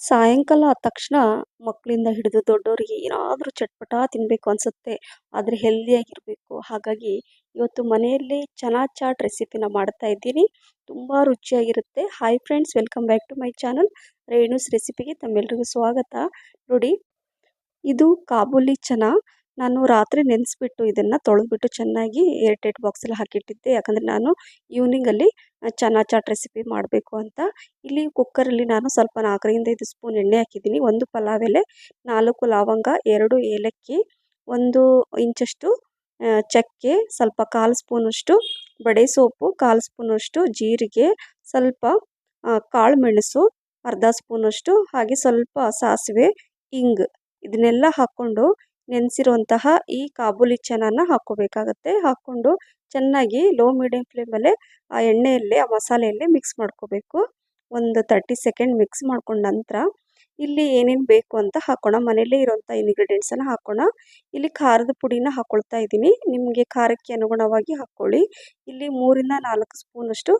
ಸಾಯಂಕಾಲ ಆದ ತಕ್ಷಣ ಮಕ್ಕಳಿಂದ ಹಿಡಿದು ದೊಡ್ಡವರಿಗೆ ಏನಾದರೂ ಚಟ್ಪಟ ತಿನ್ನಬೇಕು ಅನಿಸುತ್ತೆ, ಆದರೆ ಹೆಲ್ದಿಯಾಗಿರಬೇಕು. ಹಾಗಾಗಿ ಇವತ್ತು ಮನೆಯಲ್ಲಿ ಚನಾ ಚಾಟ್ ರೆಸಿಪಿನ ಮಾಡ್ತಾ ಇದ್ದೀನಿ. ತುಂಬ ರುಚಿಯಾಗಿರುತ್ತೆ. Hi friends welcome back to my channel Renu's ರೆಸಿಪಿಗೆ ತಮ್ಮೆಲ್ಲರಿಗೂ ಸ್ವಾಗತ. ನೋಡಿ, ಇದು ಕಾಬೂಲಿ ಚನಾ. ನಾನು ರಾತ್ರಿ ನೆನೆಸ್ಬಿಟ್ಟು ಇದನ್ನು ತೊಳೆದ್ಬಿಟ್ಟು ಚೆನ್ನಾಗಿ ಏರ್ಟೈಟ್ ಬಾಕ್ಸಲ್ಲಿ ಹಾಕಿಟ್ಟಿದ್ದೆ. ಯಾಕಂದರೆ ನಾನು ಈವ್ನಿಂಗಲ್ಲಿ ಚನಾ ಚಾಟ್ ರೆಸಿಪಿ ಮಾಡಬೇಕು ಅಂತ. ಇಲ್ಲಿ ಕುಕ್ಕರಲ್ಲಿ ನಾನು ಸ್ವಲ್ಪ ನಾಲ್ಕರಿಂದ ಐದು ಸ್ಪೂನ್ ಎಣ್ಣೆ ಹಾಕಿದ್ದೀನಿ. ಒಂದು ಪಲಾವ್ ಎಲೆ ನಾಲ್ಕು ಲವಂಗ, ಎರಡು ಏಲಕ್ಕಿ, ಒಂದು ಇಂಚಷ್ಟು ಚಕ್ಕೆ, ಸ್ವಲ್ಪ ಕಾಲು ಸ್ಪೂನಷ್ಟು ಬಡೆ ಸೋಪು, ಕಾಲು ಸ್ಪೂನಷ್ಟು ಜೀರಿಗೆ, ಸ್ವಲ್ಪ ಕಾಳು ಮೆಣಸು, ಅರ್ಧ ಸ್ಪೂನಷ್ಟು, ಹಾಗೆ ಸ್ವಲ್ಪ ಸಾಸಿವೆ, ಇಂಗ್ ಇದನ್ನೆಲ್ಲ ಹಾಕ್ಕೊಂಡು ನೆನೆಸಿರುವಂತಹ ಈ ಕಾಬೂಲಿ ಚನಾನ ಹಾಕ್ಕೋಬೇಕಾಗತ್ತೆ. ಹಾಕ್ಕೊಂಡು ಚೆನ್ನಾಗಿ ಲೋ ಮೀಡಿಯಮ್ ಫ್ಲೇಮಲ್ಲೇ ಆ ಎಣ್ಣೆಯಲ್ಲಿ, ಆ ಮಸಾಲೆಯಲ್ಲಿ ಮಿಕ್ಸ್ ಮಾಡ್ಕೋಬೇಕು. ಒಂದು ತರ್ಟಿ ಸೆಕೆಂಡ್ ಮಿಕ್ಸ್ ಮಾಡ್ಕೊಂಡ ನಂತರ ಇಲ್ಲಿ ಏನೇನು ಬೇಕು ಅಂತ ಹಾಕೋಣ. ಮನೆಯಲ್ಲೇ ಇರೋಂಥ ಇಂಗ್ರೀಡಿಯೆಂಟ್ಸನ್ನು ಹಾಕೋಣ. ಇಲ್ಲಿ ಖಾರದ ಪುಡಿನ ಹಾಕ್ಕೊಳ್ತಾ ಇದ್ದೀನಿ. ನಿಮಗೆ ಖಾರಕ್ಕೆ ಅನುಗುಣವಾಗಿ ಹಾಕ್ಕೊಳ್ಳಿ. ಇಲ್ಲಿ ಮೂರಿಂದ ನಾಲ್ಕು ಸ್ಪೂನಷ್ಟು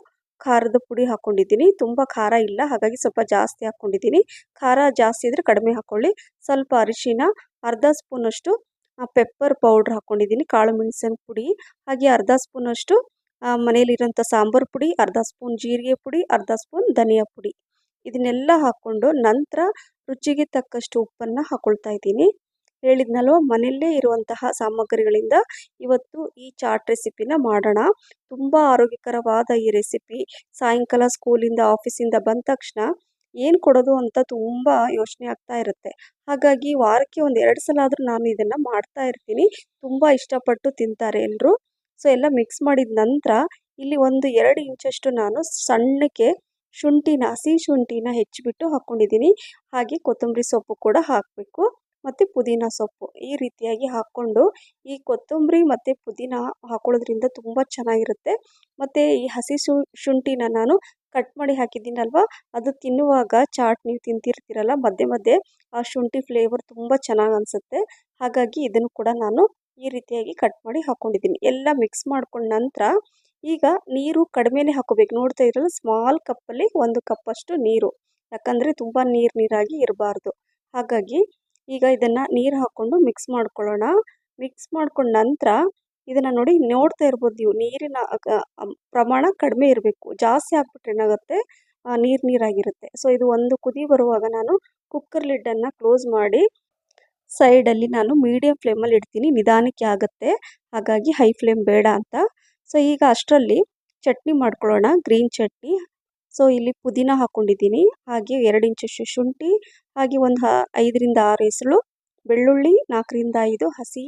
ಖಾರದ ಪುಡಿ ಹಾಕ್ಕೊಂಡಿದ್ದೀನಿ ತುಂಬ ಖಾರ ಇಲ್ಲ. ಹಾಗಾಗಿ ಸ್ವಲ್ಪ ಜಾಸ್ತಿ ಹಾಕ್ಕೊಂಡಿದ್ದೀನಿ ಖಾರ ಜಾಸ್ತಿ ಇದ್ದರೆ ಕಡಿಮೆ ಹಾಕ್ಕೊಳ್ಳಿ ಸ್ವಲ್ಪ ಅರಿಶಿನ, ಅರ್ಧ ಸ್ಪೂನಷ್ಟು ಪೆಪ್ಪರ್ ಪೌಡ್ರ್ ಹಾಕ್ಕೊಂಡಿದ್ದೀನಿ ಕಾಳು ಮೆಣಸಿನ ಪುಡಿ. ಹಾಗೆ ಅರ್ಧ ಸ್ಪೂನಷ್ಟು ಮನೆಯಲ್ಲಿರೋಂಥ ಸಾಂಬಾರು ಪುಡಿ, ಅರ್ಧ ಸ್ಪೂನ್ ಜೀರಿಗೆ ಪುಡಿ, ಅರ್ಧ ಸ್ಪೂನ್ ಧನಿಯಾ ಪುಡಿ. ಇದನ್ನೆಲ್ಲ ಹಾಕ್ಕೊಂಡು ನಂತರ ರುಚಿಗೆ ತಕ್ಕಷ್ಟು ಉಪ್ಪನ್ನು ಹಾಕ್ಕೊಳ್ತಾ ಇದ್ದೀನಿ. ಹೇಳಿದ್ನಲ್ವ? ಮನೆಯಲ್ಲೇ ಇರುವಂತಹ ಸಾಮಗ್ರಿಗಳಿಂದ ಇವತ್ತು ಈ ಚಾಟ್ ರೆಸಿಪಿನ ಮಾಡೋಣ. ತುಂಬ ಆರೋಗ್ಯಕರವಾದ ಈ ರೆಸಿಪಿ. ಸಾಯಂಕಾಲ ಸ್ಕೂಲಿಂದ, ಆಫೀಸಿಂದ ಬಂದ ತಕ್ಷಣ ಏನು ಕೊಡೋದು ಅಂತ ತುಂಬ ಯೋಚನೆ ಆಗ್ತಾ ಇರುತ್ತೆ. ಹಾಗಾಗಿ ವಾರಕ್ಕೆ ಒಂದು ಎರಡು ಸಲ ಆದರೂ ನಾನು ಇದನ್ನು ಮಾಡ್ತಾ ಇರ್ತೀನಿ. ತುಂಬ ಇಷ್ಟಪಟ್ಟು ತಿಂತಾರೆ ಎಲ್ಲರೂ ಸೊ, ಎಲ್ಲ ಮಿಕ್ಸ್ ಮಾಡಿದ ನಂತರ ಇಲ್ಲಿ ಒಂದು ಎರಡು ಇಂಚಷ್ಟು ನಾನು ಸಣ್ಣಕ್ಕೆ ಶುಂಠಿನ, ಹಸಿ ಶುಂಠಿನ ಹೆಚ್ಚಿಬಿಟ್ಟು ಹಾಕ್ಕೊಂಡಿದ್ದೀನಿ ಹಾಗೆ ಕೊತ್ತಂಬರಿ ಸೊಪ್ಪು ಕೂಡ ಹಾಕಬೇಕು. ಮತ್ತು ಪುದೀನ ಸೊಪ್ಪು ಈ ರೀತಿಯಾಗಿ ಹಾಕ್ಕೊಂಡು ಈ ಕೊತ್ತಂಬರಿ ಮತ್ತು ಪುದೀನ ಹಾಕೊಳ್ಳೋದ್ರಿಂದ ತುಂಬ ಚೆನ್ನಾಗಿರುತ್ತೆ. ಮತ್ತು ಈ ಹಸಿ ಶುಂಠಿನ ನಾನು ಕಟ್ ಮಾಡಿ ಹಾಕಿದ್ದೀನಲ್ವ? ಅದು ತಿನ್ನುವಾಗ ಚಾಟ್ ನೀವು ತಿಂತಿರ್ತೀರಲ್ಲ ಮಧ್ಯೆ ಮಧ್ಯೆ ಆ ಶುಂಠಿ ಫ್ಲೇವರ್ ತುಂಬ ಚೆನ್ನಾಗಿ ಅನಿಸುತ್ತೆ. ಹಾಗಾಗಿ ಇದನ್ನು ಕೂಡ ನಾನು ಈ ರೀತಿಯಾಗಿ ಕಟ್ ಮಾಡಿ ಹಾಕ್ಕೊಂಡಿದ್ದೀನಿ ಎಲ್ಲ ಮಿಕ್ಸ್ ಮಾಡ್ಕೊಂಡ ನಂತರ ಈಗ ನೀರು ಕಡಿಮೆನೇ ಹಾಕೋಬೇಕು. ನೋಡ್ತಾ ಇದ್ರಲ್ಲ ಸ್ಮಾಲ್ ಕಪ್ಪಲ್ಲಿ ಒಂದು ಕಪ್ಪಷ್ಟು ನೀರು. ಯಾಕಂದರೆ ತುಂಬ ನೀರು ನೀರಾಗಿ ಇರಬಾರ್ದು. ಹಾಗಾಗಿ ಈಗ ಇದನ್ನು ನೀರು ಹಾಕ್ಕೊಂಡು ಮಿಕ್ಸ್ ಮಾಡ್ಕೊಳ್ಳೋಣ. ಮಿಕ್ಸ್ ಮಾಡ್ಕೊಂಡ ನಂತರ ಇದನ್ನು ನೋಡಿ ನೋಡ್ತಾ ಇರ್ಬೋದು ನೀವು, ನೀರಿನ ಪ್ರಮಾಣ ಕಡಿಮೆ ಇರಬೇಕು. ಜಾಸ್ತಿ ಹಾಕ್ಬಿಟ್ರೆ ಏನಾಗುತ್ತೆ? ನೀರು ನೀರಾಗಿರುತ್ತೆ. ಸೊ ಇದು ಒಂದು ಕುದಿ ಬರುವಾಗ ನಾನು ಕುಕ್ಕರ್ ಲಿಡ್ಡನ್ನು ಕ್ಲೋಸ್ ಮಾಡಿ ಸೈಡಲ್ಲಿ ನಾನು ಮೀಡಿಯಂ ಫ್ಲೇಮಲ್ಲಿ ಇಡ್ತೀನಿ. ನಿಧಾನಕ್ಕೆ ಆಗುತ್ತೆ. ಹಾಗಾಗಿ ಹೈ ಫ್ಲೇಮ್ ಬೇಡ ಅಂತ. ಸೊ ಈಗ ಅಷ್ಟರಲ್ಲಿ ಚಟ್ನಿ ಮಾಡ್ಕೊಳ್ಳೋಣ. ಗ್ರೀನ್ ಚಟ್ನಿ. ಸೊ ಇಲ್ಲಿ ಪುದೀನ ಹಾಕ್ಕೊಂಡಿದ್ದೀನಿ ಹಾಗೆ ಎರಡು ಇಂಚಷ್ಟು ಶುಂಠಿ, ಹಾಗೆ ಒಂದು ಐದರಿಂದ ಆರು ಎಸಳು ಬೆಳ್ಳುಳ್ಳಿ, ನಾಲ್ಕರಿಂದ ಐದು ಹಸಿ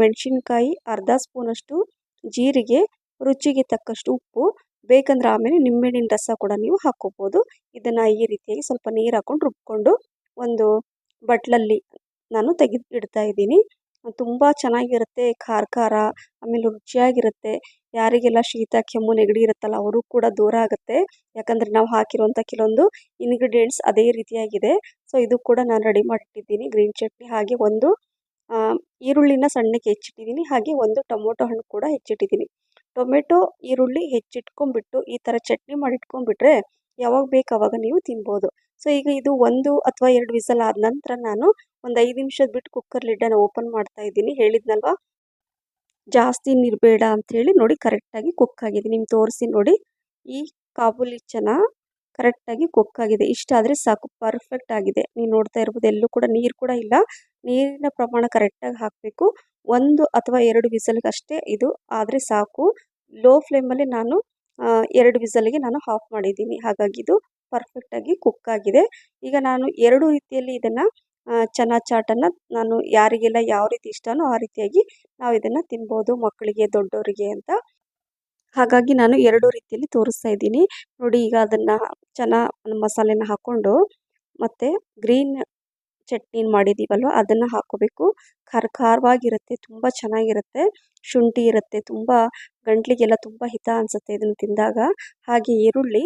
ಮೆಣಸಿನ್ಕಾಯಿ, ಅರ್ಧ ಸ್ಪೂನಷ್ಟು ಜೀರಿಗೆ, ರುಚಿಗೆ ತಕ್ಕಷ್ಟು ಉಪ್ಪು. ಬೇಕಂದ್ರೆ ಆಮೇಲೆ ನಿಂಬೆಹಣ್ಣಿನ ರಸ ಕೂಡ ನೀವು ಹಾಕ್ಕೋಬೋದು ಇದನ್ನು ಈ ರೀತಿಯಾಗಿ ಸ್ವಲ್ಪ ನೀರು ಹಾಕ್ಕೊಂಡು ರುಬ್ಕೊಂಡು ಒಂದು ಬಟ್ಲಲ್ಲಿ ನಾನು ತೆಗೆದು ಇಡ್ತಾ ಇದ್ದೀನಿ. ತುಂಬ ಚೆನ್ನಾಗಿರುತ್ತೆ, ಖಾರ ಖಾರ, ಆಮೇಲೆ ರುಚಿಯಾಗಿರುತ್ತೆ. ಯಾರಿಗೆಲ್ಲ ಶೀತ, ಕೆಮ್ಮು, ನೆಗಡಿ ಇರುತ್ತಲ್ಲ ಅವರು ಕೂಡ ದೂರ ಆಗುತ್ತೆ. ಯಾಕಂದರೆ ನಾವು ಹಾಕಿರುವಂಥ ಕೆಲವೊಂದು ಇಂಗ್ರೀಡಿಯೆಂಟ್ಸ್ ಅದೇ ರೀತಿಯಾಗಿದೆ. ಸೊ ಇದು ಕೂಡ ನಾನು ರೆಡಿ ಮಾಡಿಟ್ಟಿದ್ದೀನಿ ಗ್ರೀನ್ ಚಟ್ನಿ ಹಾಗೆ ಒಂದು ಈರುಳ್ಳಿನ ಸಣ್ಣಕ್ಕೆ ಹೆಚ್ಚಿಟ್ಟಿದ್ದೀನಿ. ಹಾಗೆ ಒಂದು ಟೊಮೊಟೊ ಹಣ್ಣು ಕೂಡ ಹೆಚ್ಚಿಟ್ಟಿದ್ದೀನಿ. ಟೊಮೆಟೊ, ಈರುಳ್ಳಿ ಹೆಚ್ಚಿಟ್ಕೊಂಡ್ಬಿಟ್ಟು ಈ ಥರ ಚಟ್ನಿ ಮಾಡಿಟ್ಕೊಂಡ್ಬಿಟ್ರೆ ಯಾವಾಗ ಬೇಕು ಅವಾಗ ನೀವು ತಿನ್ಬೋದು. ಸೊ ಈಗ ಇದು ಒಂದು ಅಥವಾ ಎರಡು ವಿಸಲ್ ಆದ ನಂತರ ನಾನು ಒಂದು ಐದು ನಿಮಿಷದ ಬಿಟ್ಟು ಕುಕ್ಕರ್ ಲಿಡ್ಡನ್ನು ಓಪನ್ ಮಾಡ್ತಾ ಇದ್ದೀನಿ. ಹೇಳಿದ್ನಲ್ವ? ಜಾಸ್ತಿ ನೀರು ಬೇಡ ಅಂಥೇಳಿ ನೋಡಿ ಕರೆಕ್ಟಾಗಿ ಕುಕ್ ಆಗಿದೆ. ನಿಮ್ಗೆ ತೋರಿಸಿ ನೋಡಿ. ಈ ಕಾಬೂಲಿ ಚನ ಕರೆಕ್ಟಾಗಿ ಕುಕ್ ಆಗಿದೆ. ಇಷ್ಟಾದರೆ ಸಾಕು, ಪರ್ಫೆಕ್ಟ್ ಆಗಿದೆ. ನೀವು ನೋಡ್ತಾ ಇರ್ಬೋದು, ಎಲ್ಲೂ ಕೂಡ ನೀರು ಕೂಡ ಇಲ್ಲ. ನೀರಿನ ಪ್ರಮಾಣ ಕರೆಕ್ಟಾಗಿ ಹಾಕಬೇಕು. ಒಂದು ಅಥವಾ ಎರಡು ವಿಸಲ್ಗೆ ಅಷ್ಟೇ ಇದು, ಆದರೆ ಸಾಕು. ಲೋ ಫ್ಲೇಮಲ್ಲಿ ನಾನು ಎರಡು ವಿಸಲ್ಗೆ ನಾನು ಆಫ್ ಮಾಡಿದ್ದೀನಿ. ಹಾಗಾಗಿ ಇದು ಪರ್ಫೆಕ್ಟಾಗಿ ಕುಕ್ ಆಗಿದೆ. ಈಗ ನಾನು ಎರಡು ರೀತಿಯಲ್ಲಿ ಇದನ್ನು ಚನಾ ಚಾಟನ್ನು ನಾನು ಯಾರಿಗೆಲ್ಲ ಯಾವ ರೀತಿ ಇಷ್ಟನೋ ಆ ರೀತಿಯಾಗಿ ನಾವು ಇದನ್ನು ತಿನ್ಬೋದು ಮಕ್ಕಳಿಗೆ ದೊಡ್ಡವರಿಗೆ ಅಂತ. ಹಾಗಾಗಿ ನಾನು ಎರಡು ರೀತಿಯಲ್ಲಿ ತೋರಿಸ್ತಾ ಇದ್ದೀನಿ. ನೋಡಿ ಈಗ ಅದನ್ನು ಚೆನ್ನಾಗಿ ಮಸಾಲೆನ ಹಾಕ್ಕೊಂಡು ಮತ್ತು ಗ್ರೀನ್ ಚಟ್ನಿ ಮಾಡಿದ್ದೀವಲ್ವ ಅದನ್ನು ಹಾಕೋಬೇಕು. ಖಾರ ಖಾರವಾಗಿರುತ್ತೆ, ತುಂಬ ಚೆನ್ನಾಗಿರುತ್ತೆ, ಶುಂಠಿ ಇರುತ್ತೆ, ತುಂಬ ಗಂಟ್ಲಿಗೆಲ್ಲ ತುಂಬ ಹಿತ ಅನಿಸುತ್ತೆ ಇದನ್ನು ತಿಂದಾಗ. ಹಾಗೆ ಈರುಳ್ಳಿ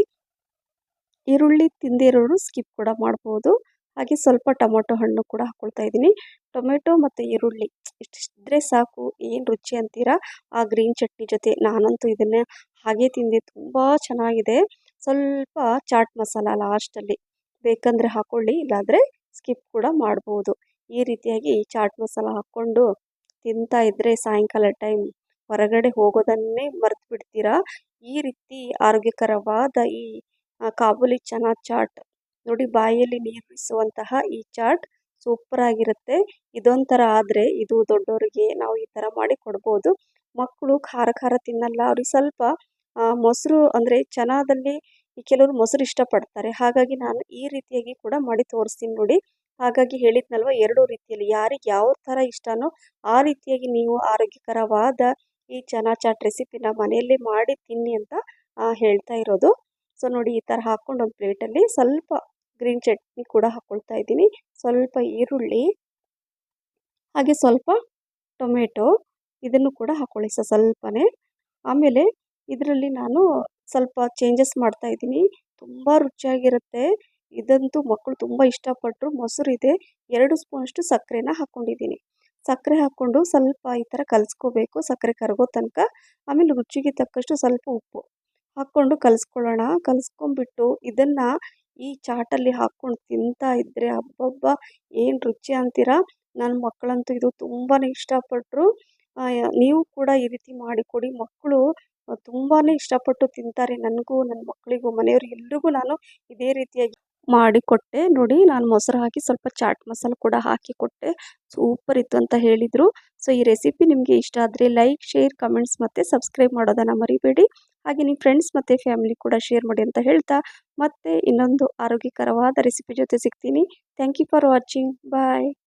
ಈರುಳ್ಳಿ ತಿಂದಿರೋರು ಸ್ಕಿಪ್ ಕೂಡ ಮಾಡ್ಬೋದು. ಹಾಗೆ ಸ್ವಲ್ಪ ಟೊಮೊಟೊ ಹಣ್ಣು ಕೂಡ ಹಾಕ್ಕೊಳ್ತಾ ಇದ್ದೀನಿ. ಟೊಮೆಟೊ ಮತ್ತು ಈರುಳ್ಳಿ ಇಷ್ಟಿದ್ರೆ ಸಾಕು, ಏನು ರುಚಿ ಅಂತೀರಾ? ಆ ಗ್ರೀನ್ ಚಟ್ನಿ ಜೊತೆ ನಾನಂತೂ ಇದನ್ನೇ ಹಾಗೆ ತಿಂದೆ, ತುಂಬ ಚೆನ್ನಾಗಿದೆ. ಸ್ವಲ್ಪ ಚಾಟ್ ಮಸಾಲ ಲಾಸ್ಟಲ್ಲಿ ಬೇಕಂದರೆ ಹಾಕ್ಕೊಳ್ಳಿ ಇಲ್ಲಾಂದರೆ ಸ್ಕಿಪ್ ಕೂಡ ಮಾಡ್ಬೋದು. ಈ ರೀತಿಯಾಗಿ ಚಾಟ್ ಮಸಾಲ ಹಾಕ್ಕೊಂಡು ತಿಂತಾ ಇದ್ದರೆ ಸಾಯಂಕಾಲ ಟೈಮ್ ಹೊರಗಡೆ ಹೋಗೋದನ್ನೇ ಮರೆತು ಬಿಡ್ತೀರಾ ಈ ರೀತಿ ಆರೋಗ್ಯಕರವಾದ ಈ ಕಾಬೂಲಿ ಚನಾ ಚಾಟ್ ನೋಡಿ ಬಾಯಲ್ಲಿ ನೀರಿಸುವಂತಹ ಈ ಚಾಟ್ ಸೂಪರ್ ಆಗಿರುತ್ತೆ. ಇದೊಂಥರ ಆದರೆ ಇದು ದೊಡ್ಡವರಿಗೆ ನಾವು ಈ ಥರ ಮಾಡಿ ಕೊಡ್ಬೋದು. ಮಕ್ಕಳು ಖಾರ ಖಾರ ತಿನ್ನಲ್ಲ. ಅವ್ರಿಗೆ ಸ್ವಲ್ಪ ಮೊಸರು ಅಂದರೆ ಚೆನ್ನಾದಲ್ಲಿ ಕೆಲವರು ಮೊಸರು ಇಷ್ಟಪಡ್ತಾರೆ. ಹಾಗಾಗಿ ನಾನು ಈ ರೀತಿಯಾಗಿ ಕೂಡ ಮಾಡಿ ತೋರಿಸ್ತೀನಿ ನೋಡಿ. ಹಾಗಾಗಿ ಹೇಳಿದ್ನಲ್ವ ಎರಡು ರೀತಿಯಲ್ಲಿ ಯಾರಿಗೆ ಯಾವ ಥರ ಇಷ್ಟನೋ ಆ ರೀತಿಯಾಗಿ ನೀವು ಆರೋಗ್ಯಕರವಾದ ಈ ಚನಾ ಚಾಟ್ ರೆಸಿಪಿನ ಮನೆಯಲ್ಲಿ ಮಾಡಿ ತಿನ್ನಿ ಅಂತ ಹೇಳ್ತಾ ಇರೋದು. ಸೊ ನೋಡಿ ಈ ಥರ ಹಾಕ್ಕೊಂಡು ಒಂದು ಪ್ಲೇಟಲ್ಲಿ ಸ್ವಲ್ಪ ಗ್ರೀನ್ ಚಟ್ನಿ ಕೂಡ ಹಾಕ್ಕೊಳ್ತಾ ಇದ್ದೀನಿ. ಸ್ವಲ್ಪ ಈರುಳ್ಳಿ, ಹಾಗೆ ಸ್ವಲ್ಪ ಟೊಮೆಟೊ ಇದನ್ನು ಕೂಡ ಹಾಕ್ಕೊಳ್ಳಿ ಸರ್ ಸ್ವಲ್ಪನೇ. ಆಮೇಲೆ ಇದರಲ್ಲಿ ನಾನು ಸ್ವಲ್ಪ ಚೇಂಜಸ್ ಮಾಡ್ತಾ ಇದ್ದೀನಿ. ತುಂಬ ರುಚಿಯಾಗಿರುತ್ತೆ. ಇದಂತೂ ಮಕ್ಕಳು ತುಂಬ ಇಷ್ಟಪಟ್ಟರು ಇದೆ ಎರಡು ಸ್ಪೂನಷ್ಟು ಸಕ್ಕರೆನ ಹಾಕ್ಕೊಂಡಿದ್ದೀನಿ ಸಕ್ಕರೆ ಹಾಕ್ಕೊಂಡು ಸ್ವಲ್ಪ ಈ ಥರ ಕಲಿಸ್ಕೋಬೇಕು, ಸಕ್ಕರೆ ಕರಗೋ ತನಕ. ಆಮೇಲೆ ರುಚಿಗೆ ತಕ್ಕಷ್ಟು ಸ್ವಲ್ಪ ಉಪ್ಪು ಹಾಕ್ಕೊಂಡು ಕಲಿಸ್ಕೊಳ್ಳೋಣ. ಕಲಿಸ್ಕೊಂಬಿಟ್ಟು ಇದನ್ನು ಈ ಚಾಟಲ್ಲಿ ಹಾಕ್ಕೊಂಡು ತಿಂತಾ ಇದ್ದರೆ ಅಬ್ಬಬ್ಬ, ಏನು ರುಚಿ ಅಂತೀರಾ? ನನ್ನ ಮಕ್ಕಳಂತೂ ಇದು ತುಂಬಾ ಇಷ್ಟಪಟ್ಟರು ನೀವು ಕೂಡ ಈ ರೀತಿ ಮಾಡಿಕೊಡಿ. ಮಕ್ಕಳು ತುಂಬಾ ಇಷ್ಟಪಟ್ಟು ತಿಂತಾರೆ. ನನಗೂ ನನ್ನ ಮಕ್ಕಳಿಗೂ, ಮನೆಯವರು ಎಲ್ರಿಗೂ ನಾನು ಇದೇ ರೀತಿಯಾಗಿ ಮಾಡಿಕೊಟ್ಟೆ. ನೋಡಿ, ನಾನು ಮೊಸರು ಹಾಕಿ ಸ್ವಲ್ಪ ಚಾಟ್ ಮಸಾಲ ಕೂಡ ಹಾಕಿ ಕೊಟ್ಟೆ ಸೂಪರ್ ಇತ್ತು ಅಂತ ಹೇಳಿದರು. ಸೊ, ಈ ರೆಸಿಪಿ ನಿಮಗೆ ಇಷ್ಟ ಆದರೆ ಲೈಕ್, ಶೇರ್ ಕಮೆಂಟ್ಸ್ ಮತ್ತು ಸಬ್ಸ್ಕ್ರೈಬ್ ಮಾಡೋದನ್ನು ಮರಿಬೇಡಿ. ಹಾಗೆ ನಿಮ್ಮ ಫ್ರೆಂಡ್ಸ್ ಮತ್ತು ಫ್ಯಾಮಿಲಿ ಕೂಡ ಶೇರ್ ಮಾಡಿ ಅಂತ ಹೇಳ್ತಾ ಮತ್ತೆ ಇನ್ನೊಂದು ಆರೋಗ್ಯಕರವಾದ ರೆಸಿಪಿ ಜೊತೆ ಸಿಗ್ತೀನಿ. Thank you for watching bye